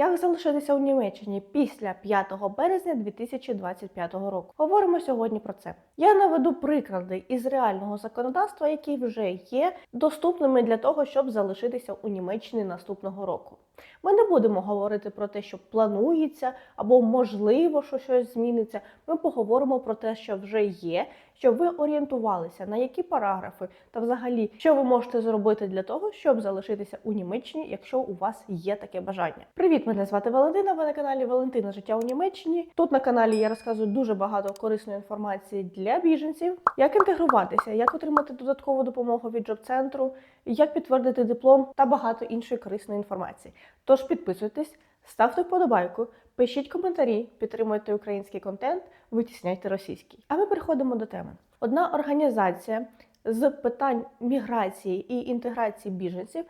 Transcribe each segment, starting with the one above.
Як залишитися у Німеччині після 5 березня 2025 року? Говоримо сьогодні про це. Я наведу приклади із реального законодавства, які вже є доступними для того, щоб залишитися у Німеччині наступного року. Ми не будемо говорити про те, що планується або можливо, що щось зміниться. Ми поговоримо про те, що вже є, щоб ви орієнтувалися на які параграфи та взагалі, що ви можете зробити для того, щоб залишитися у Німеччині, якщо у вас є таке бажання. Привіт, мене звати Валентина. Ви на каналі Валентина Життя у Німеччині. Тут на каналі я розказую дуже багато корисної інформації для біженців, як інтегруватися, як отримати додаткову допомогу від джоб-центру, як підтвердити диплом та багато іншої корисної інформації. Тож підписуйтесь, ставте вподобайку, пишіть коментарі, підтримуйте український контент, витісняйте російський. А ми переходимо до теми. Одна організація з питань міграції і інтеграції біженців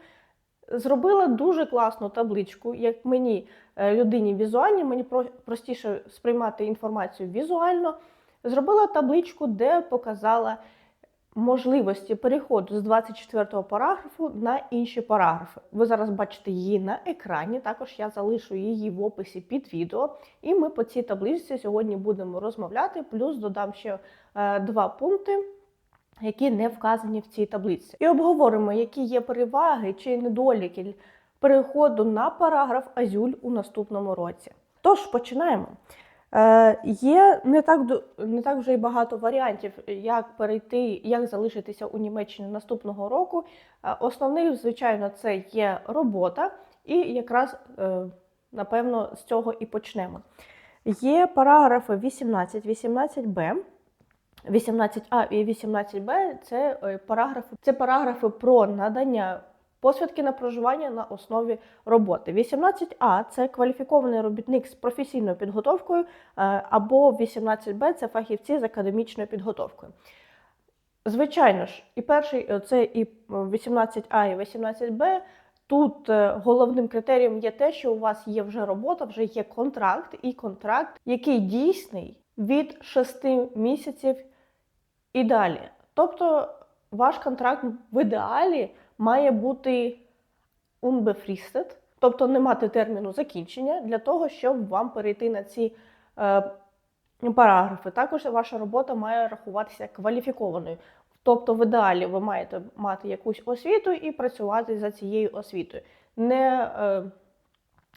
зробила дуже класну табличку, як мені, е, людині візуальній, мені простіше сприймати інформацію візуально. Зробила табличку, де показала можливості переходу з 24 параграфу на інші параграфи. Ви зараз бачите її на екрані. Також я залишу її в описі під відео. І ми по цій табличці сьогодні будемо розмовляти. Плюс додам ще е, два пункти. Які не вказані в цій таблиці, і обговоримо, які є переваги чи недоліки переходу на параграф Азюль у наступному році. Тож починаємо. Е, є не так не так вже й багато варіантів, як перейти, як залишитися у Німеччині наступного року. Е, основний, звичайно, це є робота, і якраз е, напевно з цього і почнемо. Є параграфи 18, 18б. 18а і 18б це параграфи, це параграфи про надання посвідки на проживання на основі роботи. 18а це кваліфікований робітник з професійною підготовкою, е, або 18б це фахівці з академічною підготовкою. Звичайно ж, і перший е, це і 18а, і 18б. Тут е, головним критерієм є те, що у вас є вже робота, вже є контракт, і контракт, який дійсний від 6 місяців і далі. Тобто ваш контракт в ідеалі має бути unbefristet, тобто не мати терміну закінчення для того, щоб вам перейти на ці е, параграфи. Також ваша робота має рахуватися кваліфікованою. Тобто, в ідеалі ви маєте мати якусь освіту і працювати за цією освітою. Не, е,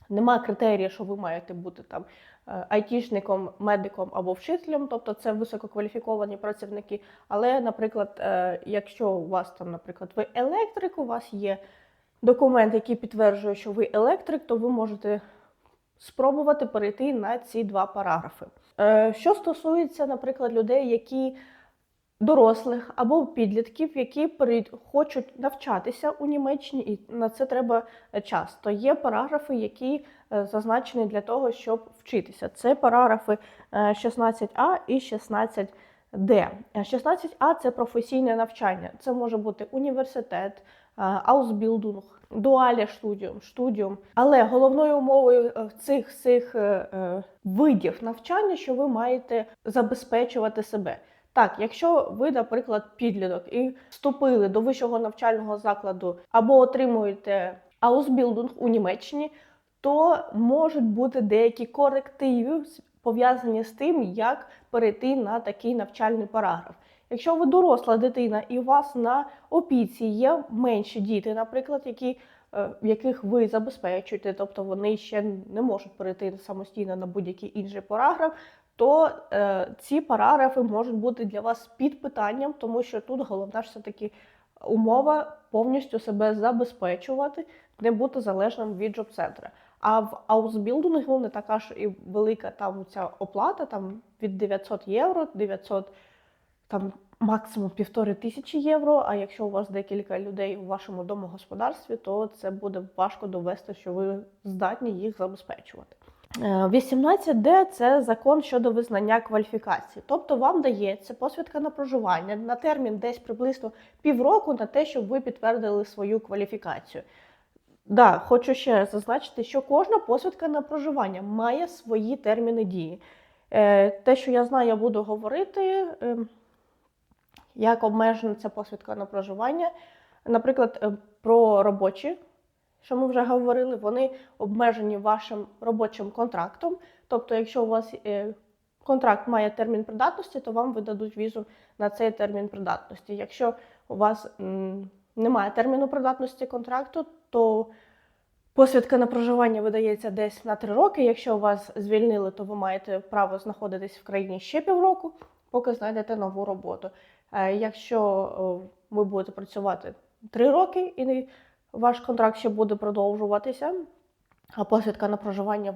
нема критерія, що ви маєте бути там е, айтішником, медиком або вчителем, тобто це висококваліфіковані працівники. Але, наприклад, е, якщо у вас там, наприклад, ви електрик, у вас є документ, який підтверджує, що ви електрик, то ви можете спробувати перейти на ці два параграфи. Е, Що стосується, наприклад, людей, які дорослих або підлітків, які хочуть навчатися у Німеччині, і на це треба е, час. То є параграфи, які е, зазначені для того, щоб вчитися. Це параграфи е, 16а і 16. Д 16А це професійне навчання. Це може бути університет, аусбілдунг, дуале студіум, студіум. Але головною умовою е, цих цих е, е, видів навчання, що ви маєте забезпечувати себе. Так, якщо ви, наприклад, підліток і вступили до вищого навчального закладу або отримуєте аусбілдунг у Німеччині, то можуть бути деякі корективи пов'язані з тим, як перейти на такий навчальний параграф. Якщо ви доросла дитина і у вас на опіці є менші діти, наприклад, які, е, яких ви забезпечуєте, тобто вони ще не можуть перейти самостійно на будь-який інший параграф, то е, ці параграфи можуть бути для вас під питанням, тому що тут головна ж все-таки умова повністю себе забезпечувати, не бути залежним від джоб-центра. А в аусбілдингу не така ж і велика там ця оплата, там від 900 євро, 900, там максимум півтори тисячі євро. А якщо у вас декілька людей у вашому домогосподарстві, то це буде важко довести, що ви здатні їх забезпечувати. Е, 18D – це закон щодо визнання кваліфікації. Тобто вам дається посвідка на проживання на термін десь приблизно півроку на те, щоб ви підтвердили свою кваліфікацію. Да, хочу ще раз зазначити, що кожна посвідка на проживання має свої терміни дії. Е, Те, що я знаю, я буду говорити, е, як обмежена ця посвідка на проживання. Наприклад, е, про робочі що ми вже говорили, вони обмежені вашим робочим контрактом. Тобто, якщо у вас е, контракт має термін придатності, то вам видадуть візу на цей термін придатності. Якщо у вас немає терміну придатності контракту, то посвідка на проживання видається десь на 3 роки. Якщо вас звільнили, то ви маєте право знаходитись в країні ще півроку, поки знайдете нову роботу. Е, Якщо ви будете працювати 3 роки і ваш контракт ще буде продовжуватися, а посвідка на проживання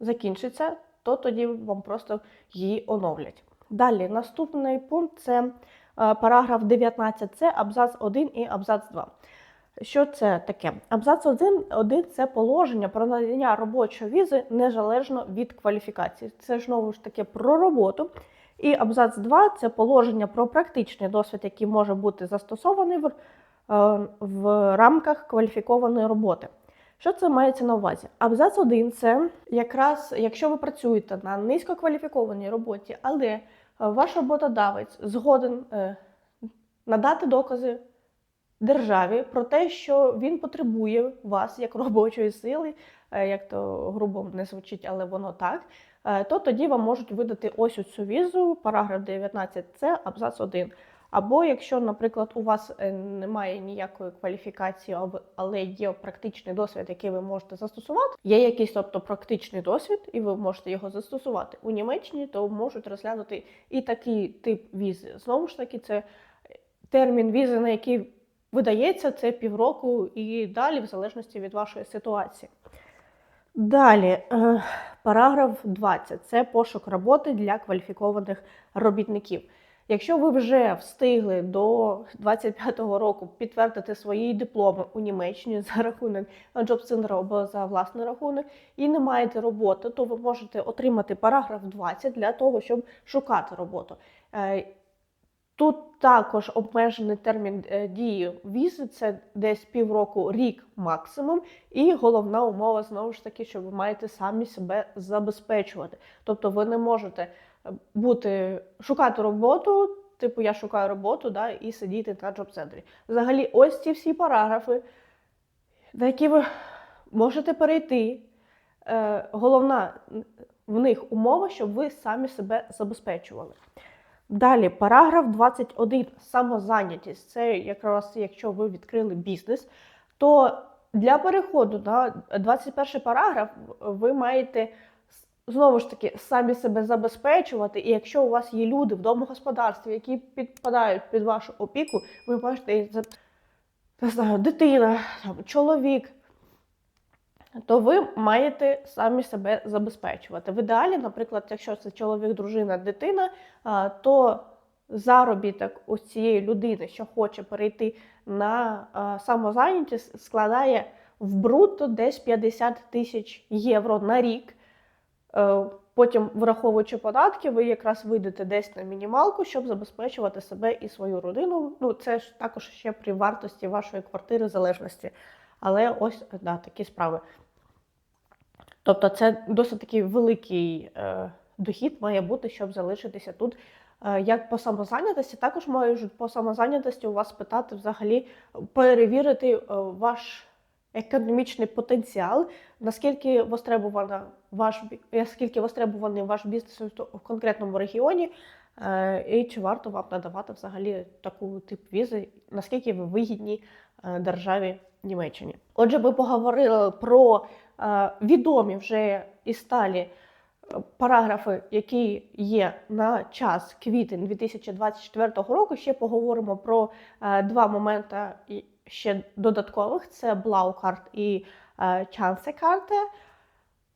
закінчиться, то тоді вам просто її оновлять. Далі, наступний пункт це е, параграф 19, це абзац 1 і абзац 2. Що це таке? Абзац 1, 1 це положення про надання робочої візи незалежно від кваліфікації. Це ж знову ж таки про роботу. І абзац 2 це положення про практичний досвід, який може бути застосований в, в рамках кваліфікованої роботи. Що це мається на увазі? Абзац 1 це якраз, якщо ви працюєте на низькокваліфікованій роботі, але е, ваш роботодавець згоден е, надати докази державі про те, що він потребує вас як робочої сили, е, як то грубо не звучить, але воно так, е, то тоді вам можуть видати ось цю візу, параграф 19, це абзац 1. Або якщо, наприклад, у вас е, немає ніякої кваліфікації, але є практичний досвід, який ви можете застосувати, є якийсь тобто практичний досвід, і ви можете його застосувати у Німеччині, то можуть розглянути і такий тип візи. Знову ж таки, це термін візи, на який видається, це півроку і далі, в залежності від вашої ситуації. Далі, е, параграф 20 це пошук роботи для кваліфікованих робітників. Якщо ви вже встигли до 25-го року підтвердити свої дипломи у Німеччині за рахунок джоб-центру або за власний рахунок і не маєте роботи, то ви можете отримати параграф 20 для того, щоб шукати роботу. Е, Тут також обмежений термін е, дії візи, це десь півроку, рік максимум. І головна умова знову ж таки, що ви маєте самі себе забезпечувати. Тобто ви не можете бути шукати роботу, типу я шукаю роботу, да, і сидіти на джоб-центрі. Взагалі, ось ці всі параграфи, на які ви можете перейти. Е, Головна в них умова, щоб ви самі себе забезпечували. Далі, параграф 21. Самозайнятість. Це якраз якщо ви відкрили бізнес, то для переходу на 21 параграф ви маєте знову ж таки самі себе забезпечувати. І якщо у вас є люди в домогосподарстві, які підпадають під вашу опіку, ви можете за- не знаю, дитина, чоловік. То ви маєте самі себе забезпечувати. В ідеалі, наприклад, якщо це чоловік, дружина, дитина, то заробіток ось цієї людини, що хоче перейти на самозайнятість, складає в брутто десь 50 тисяч євро на рік. Е, Потім, враховуючи податки, ви якраз вийдете десь на мінімалку, щоб забезпечувати себе і свою родину. Ну, це ж також ще при вартості вашої квартири залежності. Але ось да, такі справи. Тобто, це досить такий великий е, дохід має бути, щоб залишитися тут. Е, як по самозайнятості, також можуть по самозайнятості у вас питати взагалі перевірити е, ваш економічний потенціал, наскільки востребована ваш наскільки востребований ваш бізнес в конкретному регіоні, е, і чи варто вам надавати взагалі таку тип візи, наскільки ви вигідні е, державі Німеччині. Отже, ми поговорили про е, відомі вже і сталі параграфи, які є на час квітень 2024 року. Ще поговоримо про два моменти ще додаткових: це Блаукарт і е, Чансекарте.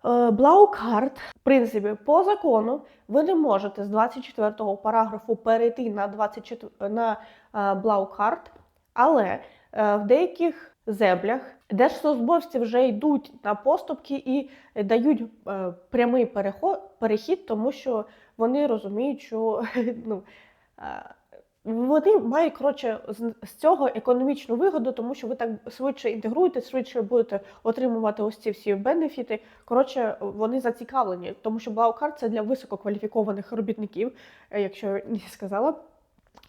Е, Блаукарт, в принципі, по закону ви не можете з 24-го параграфу перейти на 24 на е, Блаукарт, але е, в деяких землях держслужбовці вже йдуть на поступки і дають е, прямий перехід, тому що вони розуміють, що ну, е, вони мають коротше з, цього економічну вигоду, тому що ви так швидше інтегруєте, швидше будете отримувати ось ці всі бенефіти. Коротше, вони зацікавлені, тому що Блаукар це для висококваліфікованих робітників, е, якщо не сказала.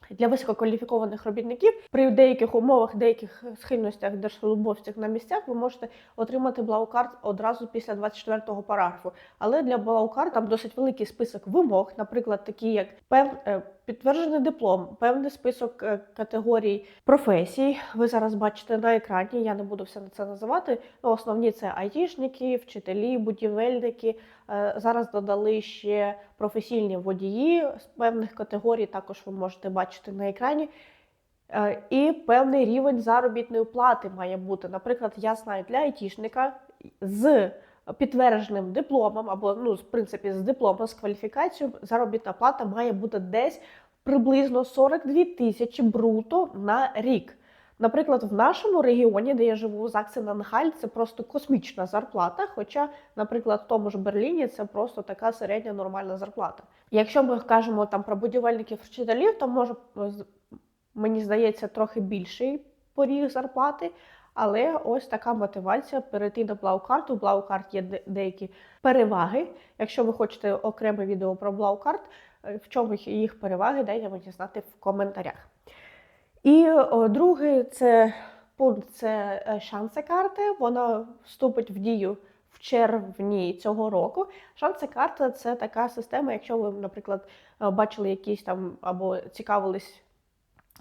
Для висококваліфікованих робітників при деяких умовах, деяких схильностях держслужбовців на місцях ви можете отримати блаукарт одразу після 24-го параграфу. Але для блаукарт там досить великий список вимог, наприклад, такі як пев... е, підтверджений диплом, певний список е, категорій професій. Ви зараз бачите на екрані. Я не буду все це називати. Ну, основні це айтішники, вчителі, будівельники. Е, Зараз додали ще професійні водії з певних категорій. Також ви можете бачити на екрані. Е, І певний рівень заробітної плати має бути. Наприклад, я знаю для айтішника з підтвердженим дипломом, або ну, в принципі, з дипломом, з кваліфікацією, заробітна плата має бути десь приблизно 42 тисячі бруто на рік. Наприклад, в нашому регіоні, де я живу, Заксенангаль, це просто космічна зарплата. Хоча, наприклад, в тому ж Берліні це просто така середня нормальна зарплата. Якщо ми кажемо там про будівельників вчителів, то може мені здається трохи більший поріг зарплати. Але ось така мотивація перейти на Блаукарт. У Блаукарт є де- деякі переваги. Якщо ви хочете окреме відео про Блаукарт, е, в чому їх переваги, дайте мені знати в коментарях. І другий це пункт це е, шанси карти. Вона вступить в дію в червні цього року. Шанси карта це така система, якщо ви, наприклад, е, бачили якісь там або цікавились,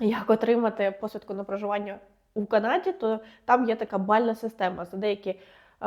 як отримати посвідку на проживання у Канаді, то там є така бальна система. За деякі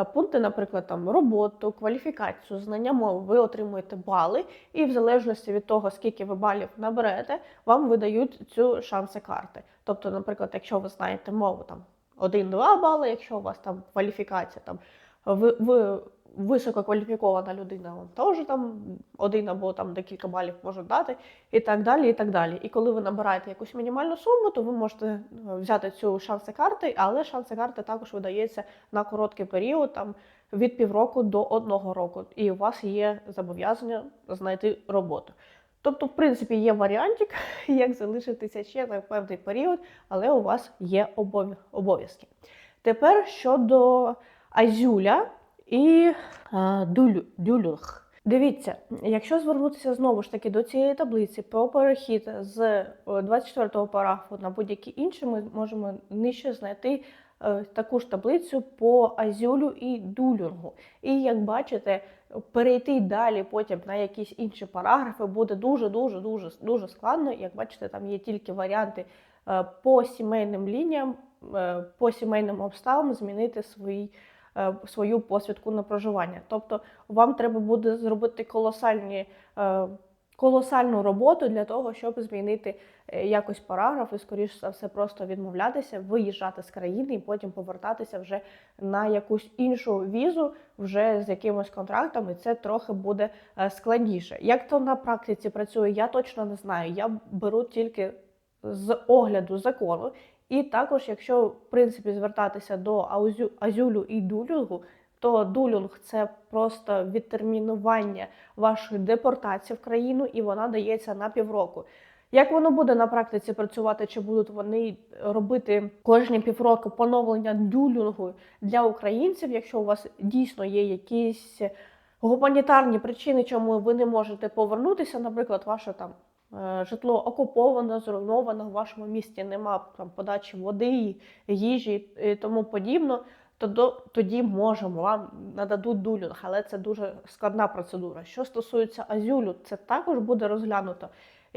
пункти, наприклад, там роботу, кваліфікацію, знання мови, ви отримуєте бали, і в залежності від того, скільки ви балів наберете, вам видають цю шанси карти. Тобто, наприклад, якщо ви знаєте мову там 1-2 бали, якщо у вас там кваліфікація, там ви, ви висококваліфікована людина, вам теж там один або там декілька балів можуть дати, і так далі. І так далі. І коли ви набираєте якусь мінімальну суму, то ви можете е, взяти цю шанси карти, але шанси карти також видається на короткий період, там від півроку до одного року, і у вас є зобов'язання знайти роботу. Тобто, в принципі, є варіантик, як залишитися ще на певний період, але у вас є обов'язки. Тепер щодо Азюля і а, дулю, дюлюнг. Дивіться, якщо звернутися знову ж таки до цієї таблиці про перехід з 24-го параграфу на будь-які інші, ми можемо нижче знайти е, таку ж таблицю по азюлю і дулюнгу. І як бачите, перейти далі потім на якісь інші параграфи буде дуже дуже дуже складно. Як бачите, там є тільки варіанти е, по сімейним лініям, е, по сімейним обставинам змінити е, свою посвідку на проживання. Тобто вам треба буде зробити колосальні. е, Колосальну роботу для того, щоб змінити е, якось параграф і, скоріш за все, просто відмовлятися, виїжджати з країни і потім повертатися вже на якусь іншу візу, вже з якимось контрактом, і це трохи буде е, складніше. Як то на практиці працює, я точно не знаю. Я беру тільки з огляду закону. І також, якщо в принципі звертатися до азюлю і дулюнгу, то дулюнг це просто відтермінування вашої депортації в країну, і вона дається на півроку. Як воно буде на практиці працювати? Чи будуть вони робити кожні півроку поновлення дюлінгу для українців, якщо у вас дійсно є якісь гуманітарні причини, чому ви не можете повернутися, наприклад, ваше там житло окуповано, зруйновано, в вашому місті нема там подачі води, їжі і тому подібно, то тоді можемо вам нададуть дулю, але це дуже складна процедура. Що стосується азюлю, це також буде розглянуто.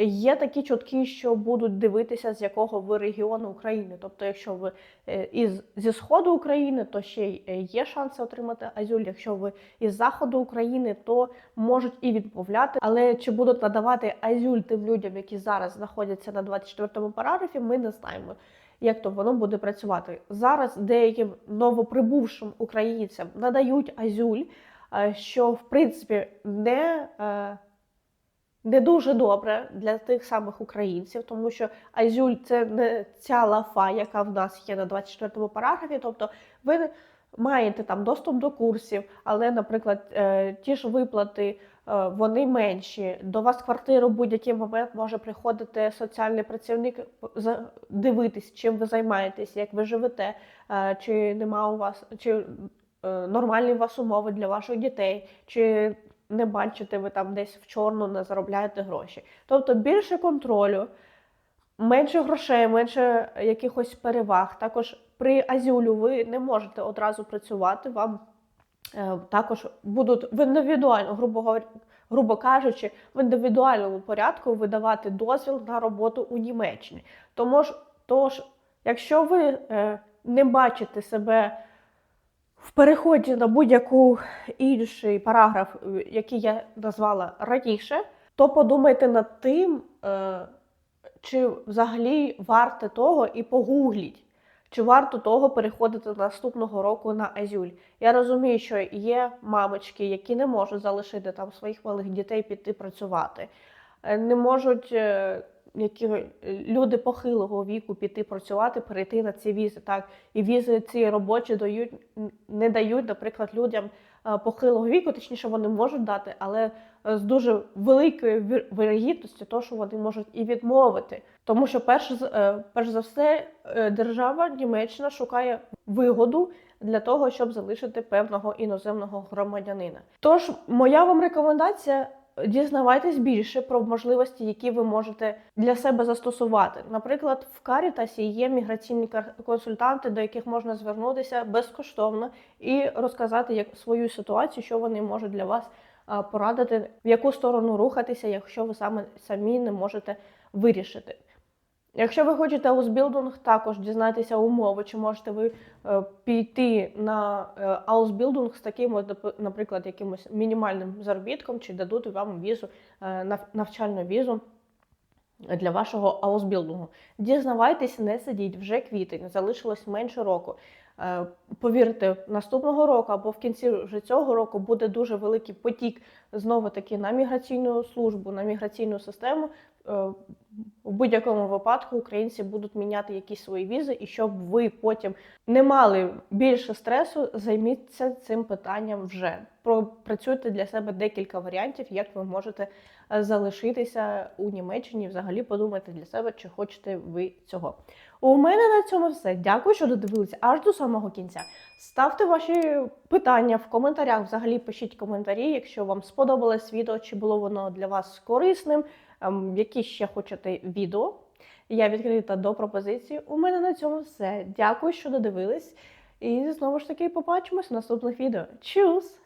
Є такі чутки, що будуть дивитися, з якого ви регіону України. Тобто, якщо ви е, із зі сходу України, то ще е, є шанси отримати азюль. Якщо ви із заходу України, то можуть і відмовляти. Але чи будуть надавати азюль тим людям, які зараз знаходяться на 24-му параграфі, ми не знаємо. Як то воно буде працювати зараз? Деяким новоприбувшим українцям надають азюль, е, що в принципі не не дуже добре для тих самих українців, тому що Азюль це не ця лафа, яка в нас є на 24-му параграфі. Тобто ви маєте там доступ до курсів, але, наприклад, е, ті ж виплати. е, Вони менші. До вас в квартиру в будь-який момент може приходити соціальний працівник дивитись, чим ви займаєтесь, як ви живете, е, чи нема у вас, чи нормальні у вас умови для ваших дітей, чи не бачите ви там десь в чорну не заробляєте гроші. Тобто більше контролю, менше грошей, менше якихось переваг. Також при азюлю ви не можете одразу працювати. Вам е, також будуть в індивідуально, грубо грубо кажучи, в індивідуальному порядку видавати дозвіл на роботу у Німеччині. Тому ж, тож, якщо ви е, не бачите себе в переході на будь-яку інший параграф, е, який я назвала раніше, то подумайте над тим, е, чи взагалі варте того і погугліть. Чи варто того переходити наступного року на Азюль? Я розумію, що є мамочки, які не можуть залишити там своїх малих дітей піти працювати, Е, не можуть які е, люди похилого віку піти працювати, перейти на ці візи. Так і візи ці робочі дають не дають, наприклад, людям е, похилого віку, точніше, вони можуть дати, але е, з дуже великою вирогідністю, то що вони можуть і відмовити. Тому що перш, перш за все держава Німеччина шукає вигоду для того, щоб залишити певного іноземного громадянина. Тож, моя вам рекомендація. Дізнавайтесь більше про можливості, які ви можете для себе застосувати. Наприклад, в Карітасі є міграційні консультанти, до яких можна звернутися безкоштовно і розказати як свою ситуацію, що вони можуть для вас порадити, в яку сторону рухатися, якщо ви саме самі не можете вирішити. Якщо ви хочете аусбілдинг, також дізнайтеся умови, чи можете ви е, піти на е, аусбілдинг з таким, наприклад, якимось мінімальним заробітком, чи дадуть вам візу, е, нав- навчальну візу для вашого аусбілдингу. Дізнавайтесь, не сидіть, вже квітень, залишилось менше року. Е, Повірте, наступного року або в кінці вже цього року буде дуже великий потік знову таки на міграційну службу, на міграційну систему. Е, У будь-якому випадку українці будуть міняти якісь свої візи, і щоб ви потім не мали більше стресу, займіться цим питанням вже. Пропрацюйте для себе декілька варіантів, як ви можете е, залишитися у Німеччині. Взагалі подумайте для себе, чи хочете ви цього. У мене на цьому все. Дякую, що додивилися аж до самого кінця. Ставте ваші питання в коментарях. Взагалі пишіть коментарі, якщо вам сподобалось відео, чи було воно для вас корисним, які ще хочете відео. Я відкрита до пропозицій. У мене на цьому все. Дякую, що додивились. І знову ж таки побачимось в наступних відео. Чус!